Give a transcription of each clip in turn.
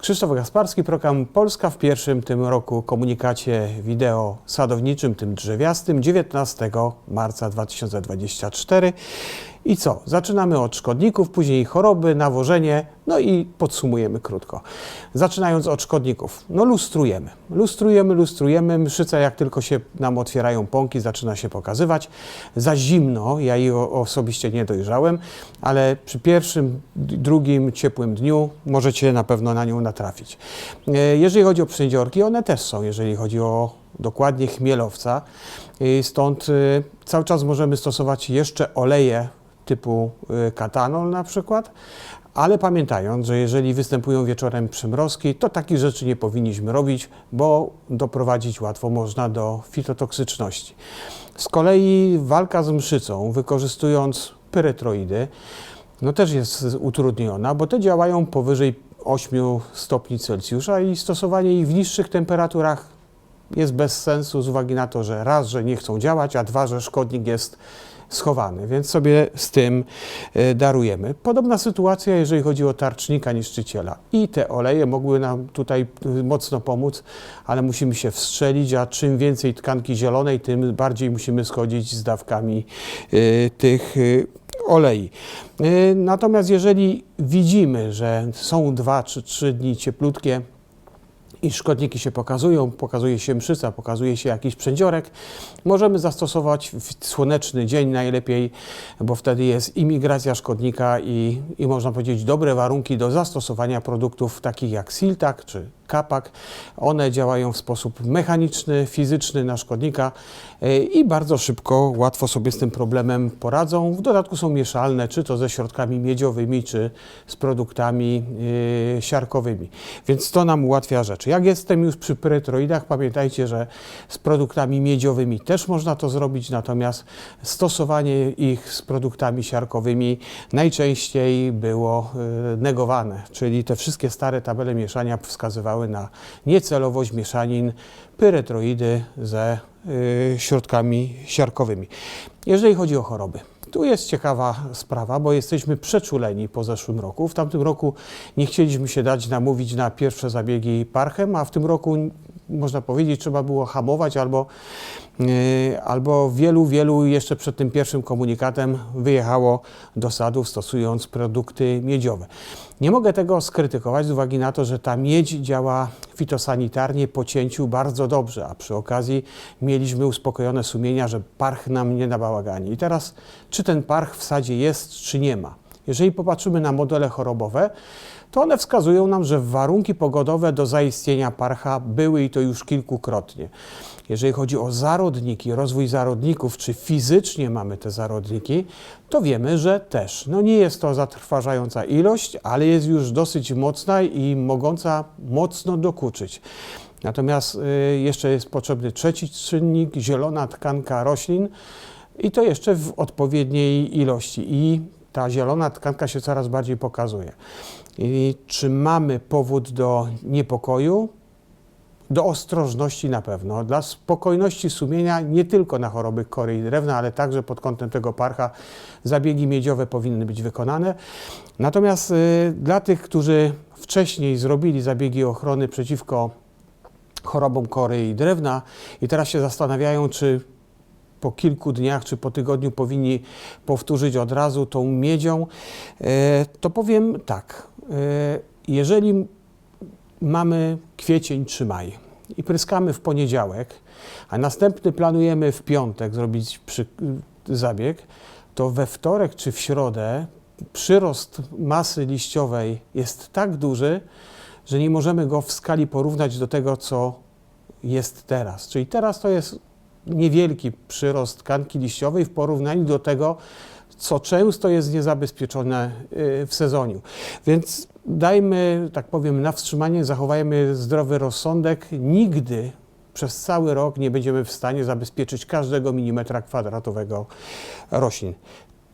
Krzysztof Gasparski, program Polska w pierwszym tym roku komunikacie wideo sadowniczym, tym drzewiastym, 19 marca 2024. I co? Zaczynamy od szkodników, później choroby, nawożenie, no i podsumujemy krótko. Zaczynając od szkodników. No lustrujemy. Lustrujemy, lustrujemy. Mszyca jak tylko się nam otwierają pąki, zaczyna się pokazywać. Za zimno, ja jej osobiście nie dojrzałem, ale przy pierwszym, drugim ciepłym dniu możecie na pewno na nią natrafić. E, Jeżeli chodzi o przędziorki, one też są, jeżeli chodzi o dokładnie chmielowca. I Stąd y, cały czas możemy stosować jeszcze oleje typu y, katanol na przykład, ale pamiętając, że jeżeli występują wieczorem przymrozki, to takich rzeczy nie powinniśmy robić, bo doprowadzić łatwo można do fitotoksyczności. Z kolei walka z mszycą, wykorzystując pyretroidy, no też jest utrudniona, bo te działają powyżej 8 stopni Celsjusza i stosowanie ich w niższych temperaturach jest bez sensu z uwagi na to, że raz, że nie chcą działać, a dwa, że szkodnik jest schowany, więc sobie z tym e, darujemy. Podobna sytuacja, jeżeli chodzi o tarcznika niszczyciela. I te oleje mogły nam tutaj e, mocno pomóc, ale musimy się wstrzelić, a czym więcej tkanki zielonej, tym bardziej musimy schodzić z dawkami e, tych olei. Natomiast jeżeli widzimy, że są dwa czy trzy dni cieplutkie, i szkodniki się pokazują, pokazuje się mszyca, pokazuje się jakiś przędziorek, możemy zastosować w słoneczny dzień najlepiej, bo wtedy jest imigracja szkodnika i, i można powiedzieć dobre warunki do zastosowania produktów takich jak Siltak czy Kapak. One działają w sposób mechaniczny, fizyczny na szkodnika e, i bardzo szybko, łatwo sobie z tym problemem poradzą. W dodatku są mieszalne, czy to ze środkami miedziowymi, czy z produktami e, siarkowymi. Więc to nam ułatwia rzeczy. Jak jestem już przy pyretroidach, pamiętajcie, że z produktami miedziowymi też można to zrobić, natomiast stosowanie ich z produktami siarkowymi najczęściej było e, negowane, czyli te wszystkie stare tabele mieszania wskazywały na niecelowość mieszanin pyretroidy ze y, środkami siarkowymi. Jeżeli chodzi o choroby, tu jest ciekawa sprawa, bo jesteśmy przeczuleni po zeszłym roku. W tamtym roku nie chcieliśmy się dać namówić na pierwsze zabiegi parchem, a w tym roku można powiedzieć, trzeba było hamować albo, yy, albo wielu, wielu jeszcze przed tym pierwszym komunikatem wyjechało do sadów stosując produkty miedziowe. Nie mogę tego skrytykować z uwagi na to, że ta miedź działa fitosanitarnie po cięciu bardzo dobrze, a przy okazji mieliśmy uspokojone sumienia, że parch nam nie nabałagani. I teraz, czy ten parch w sadzie jest, czy nie ma? Jeżeli popatrzymy na modele chorobowe, to one wskazują nam, że warunki pogodowe do zaistnienia parcha były i to już kilkukrotnie. Jeżeli chodzi o zarodniki, rozwój zarodników, czy fizycznie mamy te zarodniki, to wiemy, że też. No nie jest to zatrważająca ilość, ale jest już dosyć mocna i mogąca mocno dokuczyć. Natomiast y, jeszcze jest potrzebny trzeci czynnik, zielona tkanka roślin i to jeszcze w odpowiedniej ilości. I ta zielona tkanka się coraz bardziej pokazuje. I czy mamy powód do niepokoju? Do ostrożności na pewno, dla spokojności sumienia, nie tylko na choroby kory i drewna, ale także pod kątem tego parcha zabiegi miedziowe powinny być wykonane. Natomiast y, dla tych, którzy wcześniej zrobili zabiegi ochrony przeciwko chorobom kory i drewna i teraz się zastanawiają, czy po kilku dniach czy po tygodniu powinni powtórzyć od razu tą miedzią, e, to powiem tak. e, Jeżeli mamy kwiecień czy maj i pryskamy w poniedziałek, a następny planujemy w piątek zrobić przy, zabieg, to we wtorek czy w środę przyrost masy liściowej jest tak duży, że nie możemy go w skali porównać do tego, co jest teraz. Czyli teraz to jest niewielki przyrost tkanki liściowej w porównaniu do tego, co często jest niezabezpieczone y, w sezoniu. Więc dajmy, tak powiem, na wstrzymanie, zachowajmy zdrowy rozsądek. Nigdy przez cały rok nie będziemy w stanie zabezpieczyć każdego milimetra kwadratowego roślin.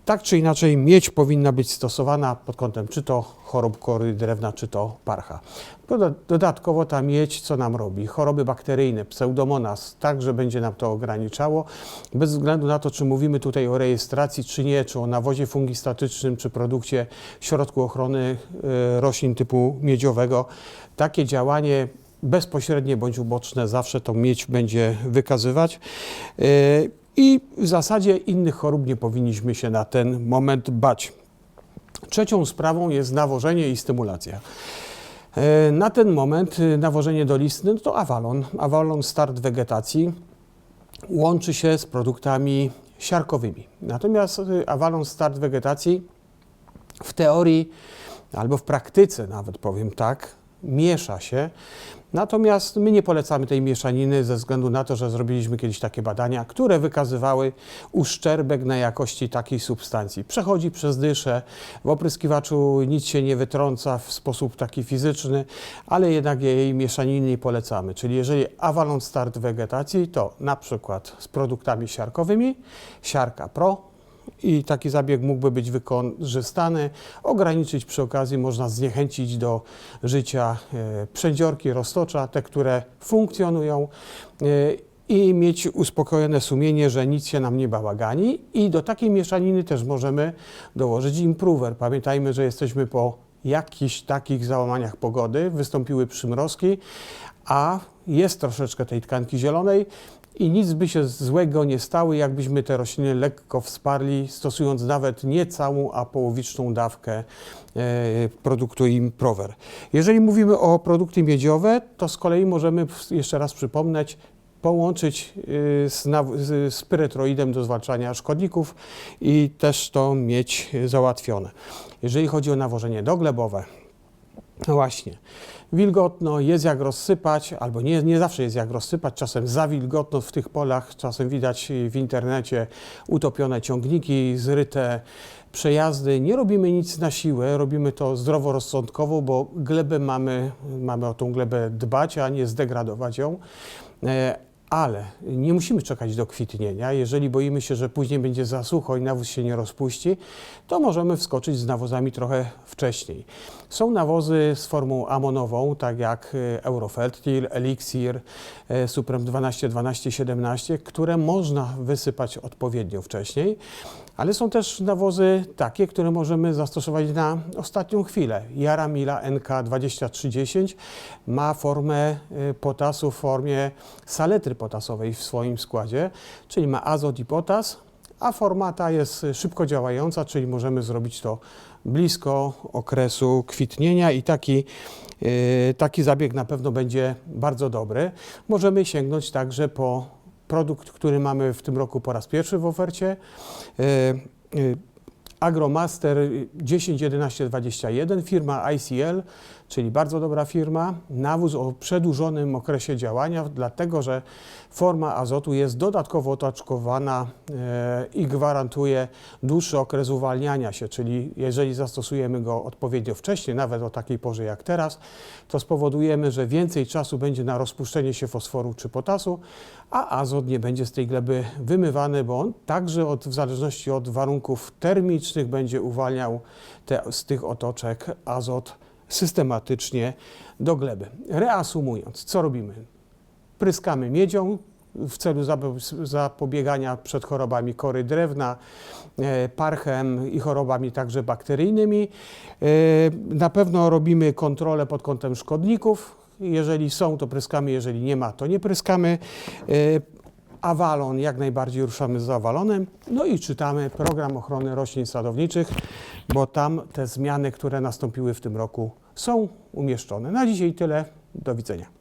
Tak czy inaczej, miedź powinna być stosowana pod kątem czy to chorób kory drewna, czy to parcha. Doda- Dodatkowo ta miedź co nam robi? Choroby bakteryjne, pseudomonas, także będzie nam to ograniczało. Bez względu na to, czy mówimy tutaj o rejestracji, czy nie, czy o nawozie fungistatycznym, czy produkcie środku ochrony e, roślin typu miedziowego, takie działanie bezpośrednie bądź uboczne zawsze tą miedź będzie wykazywać. I w zasadzie innych chorób nie powinniśmy się na ten moment bać. Trzecią sprawą jest nawożenie i stymulacja. E, Na ten moment e, nawożenie dolistne no to awalon. Awalon start wegetacji łączy się z produktami siarkowymi. Natomiast e, awalon start wegetacji w teorii albo w praktyce nawet powiem tak, miesza się. Natomiast my nie polecamy tej mieszaniny ze względu na to, że zrobiliśmy kiedyś takie badania, które wykazywały uszczerbek na jakości takiej substancji. Przechodzi przez dyszę, w opryskiwaczu nic się nie wytrąca w sposób taki fizyczny, ale jednak jej mieszaniny nie polecamy. Czyli jeżeli awalon start wegetacji, to na przykład z produktami siarkowymi, siarka pro, i taki zabieg mógłby być wykorzystany. Ograniczyć przy okazji można zniechęcić do życia e, przędziorki, roztocza, te, które funkcjonują e, i mieć uspokojone sumienie, że nic się nam nie bałagani. I do takiej mieszaniny też możemy dołożyć improver. Pamiętajmy, że jesteśmy po jakichś takich załamaniach pogody, wystąpiły przymrozki, a jest troszeczkę tej tkanki zielonej i nic by się złego nie stało, jakbyśmy te rośliny lekko wsparli, stosując nawet nie całą, a połowiczną dawkę e, produktu Improver. Jeżeli mówimy o produkty miedziowe, to z kolei możemy, jeszcze raz przypomnieć, połączyć naw- z, z pyretroidem do zwalczania szkodników i też to mieć załatwione. Jeżeli chodzi o nawożenie doglebowe, no właśnie. Wilgotno, jest jak rozsypać, albo nie, nie zawsze jest jak rozsypać, czasem za wilgotno w tych polach, czasem widać w internecie utopione ciągniki, zryte przejazdy. Nie robimy nic na siłę, robimy to zdroworozsądkowo, bo glebę mamy, mamy o tą glebę dbać, a nie zdegradować ją. Ale nie musimy czekać do kwitnienia. Jeżeli boimy się, że później będzie za sucho i nawóz się nie rozpuści, to możemy wskoczyć z nawozami trochę wcześniej. Są nawozy z formą amonową, tak jak e, Eurofertil, Elixir, e, Suprem 12, 12, 17, które można wysypać odpowiednio wcześniej, ale są też nawozy takie, które możemy zastosować na ostatnią chwilę. Jaramila NK 2310 ma formę e, potasu w formie saletry potasowej w swoim składzie, czyli ma azot i potas, a forma ta jest szybko działająca, czyli możemy zrobić to blisko okresu kwitnienia i taki, e, taki zabieg na pewno będzie bardzo dobry. Możemy sięgnąć także po produkt, który mamy w tym roku po raz pierwszy w ofercie. Agromaster 101121, firma ICL, czyli bardzo dobra firma. Nawóz o przedłużonym okresie działania, dlatego że forma azotu jest dodatkowo otaczkowana e, i gwarantuje dłuższy okres uwalniania się, czyli jeżeli zastosujemy go odpowiednio wcześniej, nawet o takiej porze jak teraz, to spowodujemy, że więcej czasu będzie na rozpuszczenie się fosforu czy potasu, a azot nie będzie z tej gleby wymywany, bo on także od, w zależności od warunków termicznych będzie uwalniał te, z tych otoczek azot systematycznie do gleby. Reasumując, co robimy? Pryskamy miedzią w celu zapo- zapobiegania przed chorobami kory drewna, e, parchem i chorobami także bakteryjnymi. E, Na pewno robimy kontrolę pod kątem szkodników. Jeżeli są, to pryskamy, jeżeli nie ma, to nie pryskamy. Awalon, jak najbardziej ruszamy z awalonem. No i czytamy program ochrony roślin sadowniczych, bo tam te zmiany, które nastąpiły w tym roku, są umieszczone. Na dzisiaj tyle. Do widzenia.